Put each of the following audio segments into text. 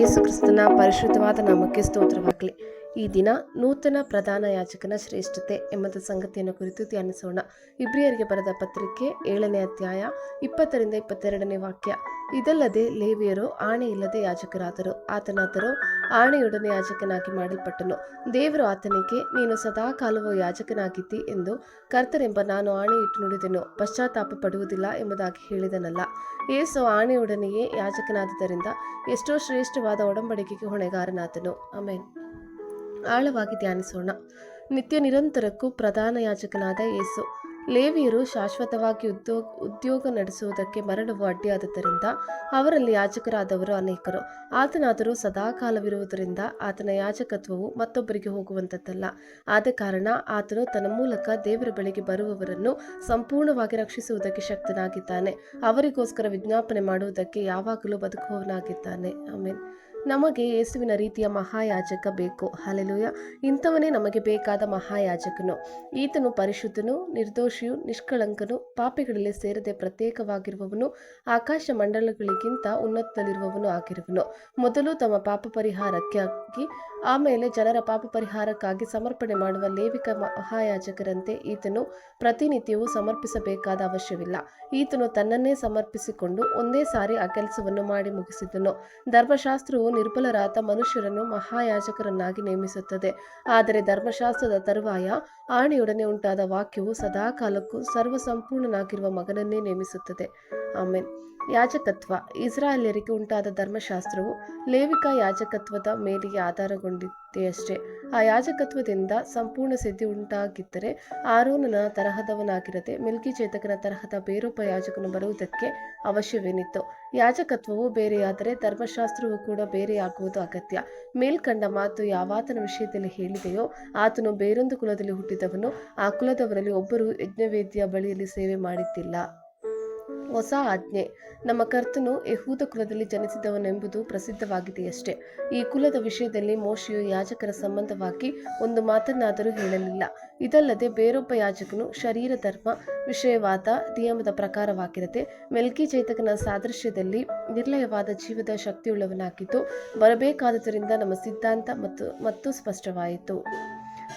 ಯೇಸು ಕ್ರಿಸ್ತನ ಪರಿಶುದ್ಧವಾದ ನಾಮಕ್ಕೆ ಸ್ತೋತ್ರವಾಗಲಿ. ಈ ದಿನ ನೂತನ ಪ್ರಧಾನ ಯಾಚಕನ ಶ್ರೇಷ್ಠತೆ ಎಂಬ ಸಂಗತಿಯನ್ನು ಕುರಿತು ಧ್ಯಾನಿಸೋಣ. ಇಬ್ರಿಯರಿಗೆ ಬರೆದ ಪತ್ರಿಕೆ ಏಳನೇ ಅಧ್ಯಾಯ ಇಪ್ಪತ್ತರಿಂದ ಇಪ್ಪತ್ತೆರಡನೇ ವಾಕ್ಯ. ಇದಲ್ಲದೆ ಲೇವಿಯರು ಆಣೆ ಇಲ್ಲದೆ ಯಾಜಕರಾದರು. ಆತನಾದರೂ ಆಣೆಯೊಡನೆ ಯಾಜಕನಾಗಿ ಮಾಡಲ್ಪಟ್ಟನು. ದೇವರು ಆತನಿಗೆ, ನೀನು ಸದಾ ಕಾಲವೂ ಯಾಜಕನಾಗಿದ್ದಿ ಎಂದು ಕರ್ತರೆಂಬ ನಾನು ಆಣೆ ಇಟ್ಟು ನುಡಿದೆನು. ಪಶ್ಚಾತ್ತಾಪ ಪಡುವುದಿಲ್ಲ ಎಂಬುದಾಗಿ ಹೇಳಿದನಲ್ಲ. ಏಸು ಆಣೆಯೊಡನೆಯೇ ಯಾಜಕನಾದುದರಿಂದ ಎಷ್ಟೋ ಶ್ರೇಷ್ಠವಾದ ಒಡಂಬಡಿಕೆಗೆ ಹೊಣೆಗಾರನಾದನು. ಆಮೇನ್. ಆಳವಾಗಿ ಧ್ಯಾನಿಸೋಣ. ನಿತ್ಯ ನಿರಂತರಕ್ಕೂ ಪ್ರಧಾನ ಯಾಜಕನಾದ ಯೇಸು ಲೇವಿಯರು ಶಾಶ್ವತವಾಗಿ ಉದ್ಯೋಗ ಉದ್ಯೋಗ ನಡೆಸುವುದಕ್ಕೆ ಮರಣವು ಅಡ್ಡಿಯಾದದ್ದರಿಂದ ಅವರಲ್ಲಿ ಯಾಜಕರಾದವರು ಅನೇಕರು. ಆತನಾದರೂ ಸದಾಕಾಲವಿರುವುದರಿಂದ ಆತನ ಯಾಜಕತ್ವವು ಮತ್ತೊಬ್ಬರಿಗೆ ಹೋಗುವಂಥದ್ದಲ್ಲ. ಆದ ಕಾರಣ ಆತನು ತನ್ನ ಮೂಲಕ ದೇವರ ಬಳಿಗೆ ಬರುವವರನ್ನು ಸಂಪೂರ್ಣವಾಗಿ ರಕ್ಷಿಸುವುದಕ್ಕೆ ಶಕ್ತನಾಗಿದ್ದಾನೆ. ಅವರಿಗೋಸ್ಕರ ವಿಜ್ಞಾಪನೆ ಮಾಡುವುದಕ್ಕೆ ಯಾವಾಗಲೂ ಬದುಕುವವನಾಗಿದ್ದಾನೆ. ಆಮೇಲೆ ನಮಗೆ ಯೇಸುವಿನ ರೀತಿಯ ಮಹಾಯಾಜಕ ಬೇಕು. ಹಲೆಲುಯ ಇಂಥವನೇ ನಮಗೆ ಬೇಕಾದ ಮಹಾಯಾಜಕನು. ಈತನು ಪರಿಶುದ್ಧನು, ನಿರ್ದೋಷಿಯು, ನಿಷ್ಕಳಂಕನು, ಪಾಪಿಗಳಲ್ಲಿ ಸೇರದೆ ಪ್ರತ್ಯೇಕವಾಗಿರುವವನು, ಆಕಾಶ ಮಂಡಲಗಳಿಗಿಂತ ಉನ್ನತದಲ್ಲಿರುವವನು ಆಗಿರುವನು. ಮೊದಲು ತಮ್ಮ ಪಾಪ ಪರಿಹಾರಕ್ಕಾಗಿ ಆಮೇಲೆ ಜನರ ಪಾಪ ಪರಿಹಾರಕ್ಕಾಗಿ ಸಮರ್ಪಣೆ ಮಾಡುವ ಲೇವಿಕ ಮಹಾಯಾಜಕರಂತೆ ಈತನು ಪ್ರತಿನಿತ್ಯವೂ ಸಮರ್ಪಿಸಬೇಕಾದ ಅವಶ್ಯವಿಲ್ಲ. ಈತನು ತನ್ನನ್ನೇ ಸಮರ್ಪಿಸಿಕೊಂಡು ಒಂದೇ ಸಾರಿ ಆ ಕೆಲಸವನ್ನು ಮಾಡಿ ಮುಗಿಸಿದನು. ಧರ್ಮಶಾಸ್ತ್ರವು ನಿರ್ಬಲರಾದ ಮನುಷ್ಯರನ್ನು ಮಹಾಯಾಜಕರನ್ನಾಗಿ ನೇಮಿಸುತ್ತದೆ. ಆದರೆ ಧರ್ಮಶಾಸ್ತ್ರದ ತರುವಾಯ ಆಣೆಯೊಡನೆ ಉಂಟಾದ ವಾಕ್ಯವು ಸದಾಕಾಲಕ್ಕೂ ಸರ್ವಸಂಪೂರ್ಣನಾಗಿರುವ ಮಗನನ್ನೇ ನೇಮಿಸುತ್ತದೆ. ಆಮೇನ್. ಯಾಜಕತ್ವ. ಇಸ್ರಾಯೇಲರಿಗೆ ಉಂಟಾದ ಧರ್ಮಶಾಸ್ತ್ರವು ಲೇವಿಕ ಯಾಜಕತ್ವದ ಮೇಲೆಗೆ ಆಧಾರಗೊಂಡಿದೆಯಷ್ಟೇ. ಆ ಯಾಜಕತ್ವದಿಂದ ಸಂಪೂರ್ಣ ಸಿದ್ಧಿ ಉಂಟಾಗಿದ್ದರೆ ಆರೋನನ ತರಹದವನಾಗಿರದೆ ಮಿಲ್ಕಿ ಚೇತಕನ ತರಹದ ಬೇರೊಬ್ಬ ಯಾಜಕನು ಬರುವುದಕ್ಕೆ ಅವಶ್ಯವೇನಿತ್ತು. ಯಾಜಕತ್ವವು ಬೇರೆಯಾದರೆ ಧರ್ಮಶಾಸ್ತ್ರವು ಕೂಡ ಬೇರೆಯಾಗುವುದು ಅಗತ್ಯ. ಮೇಲ್ಕಂಡ ಮಾತು ಯಾವಾತನ ವಿಷಯದಲ್ಲಿ ಹೇಳಿದೆಯೋ, ಆತನು ಬೇರೊಂದು ಕುಲದಲ್ಲಿ ಹುಟ್ಟಿದವನು, ಆ ಕುಲದವರಲ್ಲಿ ಒಬ್ಬರು ಯಜ್ಞವೇದಿಯ ಬಳಿಯಲ್ಲಿ ಸೇವೆ ಮಾಡಿದ್ದಿಲ್ಲ. ಹೊಸ ಆಜ್ಞೆ. ನಮ್ಮ ಕರ್ತನು ಯಹೂದ ಕುಲದಲ್ಲಿ ಜನಿಸಿದವನೆಂಬುದು ಪ್ರಸಿದ್ಧವಾಗಿದೆಯಷ್ಟೇ. ಈ ಕುಲದ ವಿಷಯದಲ್ಲಿ ಮೋಶೆಯು ಯಾಜಕರ ಸಂಬಂಧವಾಗಿ ಒಂದು ಮಾತನ್ನಾದರೂ ಹೇಳಲಿಲ್ಲ. ಇದಲ್ಲದೆ ಬೇರೊಬ್ಬ ಯಾಜಕನು ಶರೀರ, ಧರ್ಮ, ವಿಷಯವಾದ ನಿಯಮದ ಪ್ರಕಾರವಾಗಿರದೆ ಮೆಲ್ಕಿ ಚೈತಕನ ಸಾದೃಶ್ಯದಲ್ಲಿ ನಿರ್ಲಯವಾದ ಜೀವದ ಶಕ್ತಿಯುಳ್ಳವನಾಗಿದ್ದು, ಬರಬೇಕಾದುದರಿಂದ ನಮ್ಮ ಸಿದ್ಧಾಂತ ಮತ್ತು ಮತ್ತು ಸ್ಪಷ್ಟವಾಯಿತು.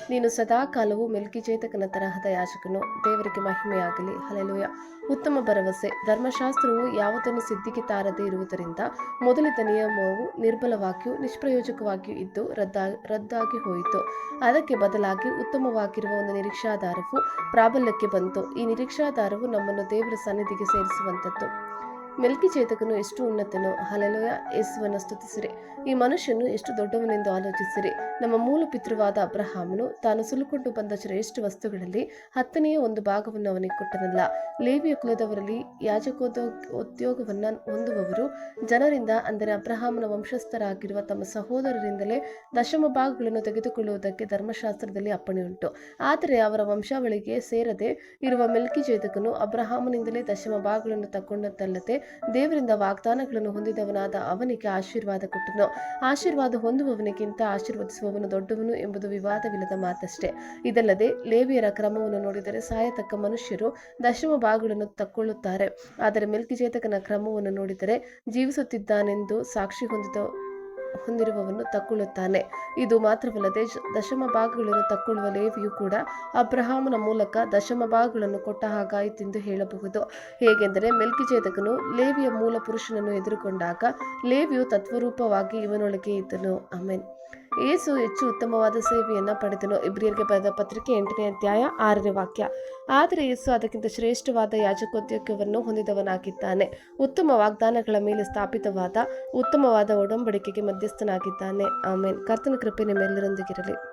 ನೀನು ಸದಾ ಕಾಲವು ಮೆಲ್ಕಿಚೇತಕನ ತರಹದ ಯಾಜಕನು. ದೇವರಿಗೆ ಮಹಿಮೆಯಾಗಲಿ. ಹಲಲುಯ ಉತ್ತಮ ಭರವಸೆ. ಧರ್ಮಶಾಸ್ತ್ರವು ಯಾವುದನ್ನು ಸಿದ್ಧಿಗೆ ತಾರದೇ ಇರುವುದರಿಂದ ಮೊದಲಿದ್ದ ನಿಯಮವು ನಿರ್ಬಲವಾಗಿಯೂ ನಿಷ್ಪ್ರಯೋಜಕವಾಗಿಯೂ ಇದ್ದು ರದ್ದಾ, ರದ್ದಾಗಿ ಹೋಯಿತು. ಅದಕ್ಕೆ ಬದಲಾಗಿ ಉತ್ತಮವಾಗಿರುವ ಒಂದು ನಿರೀಕ್ಷಾಧಾರವು ಪ್ರಾಬಲ್ಯಕ್ಕೆ ಬಂತು. ಈ ನಿರೀಕ್ಷಾಧಾರವು ನಮ್ಮನ್ನು ದೇವರ ಸನ್ನಿಧಿಗೆ ಸೇರಿಸುವಂಥದ್ದು. ಮೆಲ್ಕಿ ಚೇತಕನು ಎಷ್ಟು ಉನ್ನತನು ಹಲಲೋಯ ಯೇಸುವನ್ನು ಸ್ತುತಿಸಿರಿ. ಈ ಮನುಷ್ಯನು ಎಷ್ಟು ದೊಡ್ಡವನೆಂದು ಆಲೋಚಿಸಿರಿ. ನಮ್ಮ ಮೂಲ ಪಿತೃವಾದ ಅಬ್ರಹಾಮನು ತಾನು ಸುಲುಕೊಂಡು ಬಂದ ಶ್ರೇಷ್ಠ ವಸ್ತುಗಳಲ್ಲಿ ಹತ್ತನೆಯ ಒಂದು ಭಾಗವನ್ನು ಅವನಿಗೆ ಕೊಟ್ಟನಲ್ಲ. ಲೇವಿಯ ಕುಲದವರಲ್ಲಿ ಯಾಜಕೋದ್ಯೋಗ ಉದ್ಯೋಗವನ್ನು ಹೊಂದುವವರು ಜನರಿಂದ, ಅಂದರೆ ಅಬ್ರಹಾಮನ ವಂಶಸ್ಥರಾಗಿರುವ ತಮ್ಮ ಸಹೋದರರಿಂದಲೇ ದಶಮ ಭಾಗಗಳನ್ನು ತೆಗೆದುಕೊಳ್ಳುವುದಕ್ಕೆ ಧರ್ಮಶಾಸ್ತ್ರದಲ್ಲಿ ಅಪ್ಪಣೆ ಉಂಟು ಆದರೆ ಅವರ ವಂಶಾವಳಿಗೆ ಸೇರದೆ ಇರುವ ಮೆಲ್ಕಿ ಚೇತಕನು ಅಬ್ರಹಾಮನಿಂದಲೇ ದಶಮ ಭಾಗಗಳನ್ನು ತಕ್ಕೊಂಡದ್ದಲ್ಲದೆ ದೇವರಿಂದ ವಾಗ್ದಾನಗಳನ್ನು ಹೊಂದಿದವನಾದ ಅವನಿಗೆ ಆಶೀರ್ವಾದ ಕೊಟ್ಟನು. ಆಶೀರ್ವಾದ ಹೊಂದುವವನಿಗಿಂತ ಆಶೀರ್ವದಿಸುವವನು ದೊಡ್ಡವನು ಎಂಬುದು ವಿವಾದವಿಲ್ಲದ ಮಾತಷ್ಟೇ. ಇದಲ್ಲದೆ ಲೇವಿಯರ ಕ್ರಮವನ್ನು ನೋಡಿದರೆ ಸಾಯತಕ್ಕ ಮನುಷ್ಯರು ದಶಮ ಭಾಗಗಳನ್ನು ತಕ್ಕೊಳ್ಳುತ್ತಾರೆ. ಆದರೆ ಮೆಲ್ಕಿಜೇತಕನ ಕ್ರಮವನ್ನು ನೋಡಿದರೆ ಜೀವಿಸುತ್ತಿದ್ದಾನೆಂದು ಸಾಕ್ಷಿ ಹೊಂದಿದ ಹೊಂದಿರುವವನು ತಕ್ಕೊಳ್ಳುತ್ತಾನೆ ಇದು ಮಾತ್ರವಲ್ಲದೆ ದಶಮ ಭಾಗಗಳನ್ನು ತಕ್ಕೊಳ್ಳುವ ಲೇವಿಯು ಕೂಡ ಅಬ್ರಹಾಮನ ಮೂಲಕ ದಶಮ ಭಾಗಗಳನ್ನು ಕೊಟ್ಟ ಹಾಗಾಯಿತೆಂದು ಹೇಳಬಹುದು. ಹೇಗೆಂದರೆ ಮೆಲ್ಕಿಜೇತಕನು ಲೇವಿಯ ಮೂಲ ಪುರುಷನನ್ನು ಎದುರುಗೊಂಡಾಗ ಲೇವಿಯು ತತ್ವರೂಪವಾಗಿ ಇವನೊಳಗೆ ಇದ್ದನು. ಆಮೇನ್. ಏಸು ಹೆಚ್ಚು ಉತ್ತಮವಾದ ಸೇವೆಯನ್ನು ಪಡೆದನು. ಇಬ್ರಿಯರಿಗೆ ಬರೆದ ಪತ್ರಿಕೆ ಎಂಟನೇ ಅಧ್ಯಾಯ ಆರನೇ ವಾಕ್ಯ. ಆದರೆ ಯೇಸು ಅದಕ್ಕಿಂತ ಶ್ರೇಷ್ಠವಾದ ಯಾಜಕೋದ್ಯೋಗವನ್ನು ಹೊಂದಿದವನಾಗಿದ್ದಾನೆ. ಉತ್ತಮ ವಾಗ್ದಾನಗಳ ಮೇಲೆ ಸ್ಥಾಪಿತವಾದ ಉತ್ತಮವಾದ ಒಡಂಬಡಿಕೆಗೆ ಮಧ್ಯಸ್ಥನಾಗಿದ್ದಾನೆ. ಆಮೇನ್. ಕರ್ತನ ಕೃಪೆ ನಿಮ್ಮೆಲ್ಲರೊಂದಿಗಿರಲಿ.